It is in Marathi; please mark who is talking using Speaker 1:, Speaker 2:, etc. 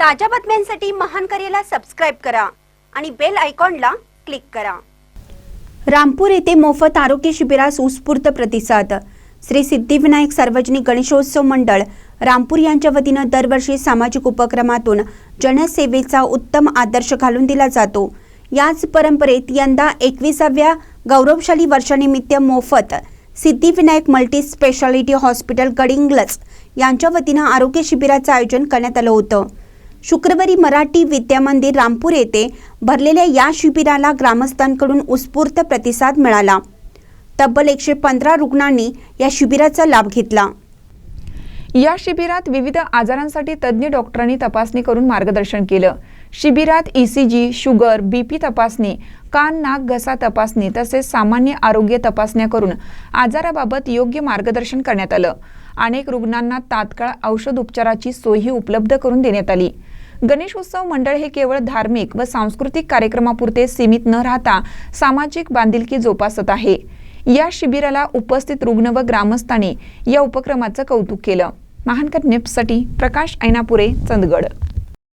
Speaker 1: ताज्या बातम्यांसाठी महान करेला सबस्क्राईब करा आणि बेल आयकॉनला क्लिक करा. रामपूर येथे मोफत आरोग्य शिबिरास उत्स्फूर्त प्रतिसाद. श्री सिद्धिविनायक सार्वजनिक गणेशोत्सव मंडळ रामपूर यांच्या वतीनं दरवर्षी सामाजिक उपक्रमातून जनसेवेचा उत्तम आदर्श घालून दिला जातो. याच परंपरेत यंदा एकविसाव्या गौरवशाली वर्षानिमित्त मोफत Siddhivinayak multi speciality hospital Gadhinglaj यांच्या वतीनं आरोग्य शिबिराचं आयोजन करण्यात आलं होतं. शुक्रवारी मराठी विद्यामंदिर रामपूर येथे भरलेल्या या शिबिराला ग्रामस्थांकडून उत्स्फूर्त प्रतिसाद मिळाला. तब्बल एकशे पंधरा रुग्णांनी या शिबिराचा लाभ घेतला.
Speaker 2: या शिबिरात विविध आजारांसाठी तज्ज्ञ डॉक्टरांनी तपासणी करून मार्गदर्शन केलं. शिबिरात ईसीजी शुगर बीपी तपासणी कान नाक घसा तपासणी तसेच सामान्य आरोग्य तपासण्या करून आजाराबाबत योग्य मार्गदर्शन करण्यात आलं. अनेक रुग्णांना तात्काळ औषध उपचाराची सोयही उपलब्ध करून देण्यात आली. गणेशोत्सव मंडळ हे केवळ धार्मिक व सांस्कृतिक कार्यक्रमापुरते सीमित न राहता सामाजिक बांधिलकी जोपासत आहे. या शिबिराला उपस्थित रुग्ण व ग्रामस्थांनी या उपक्रमाचं कौतुक केलं. महानकर निप्ससाठी प्रकाश ऐनापुरे चंदगड.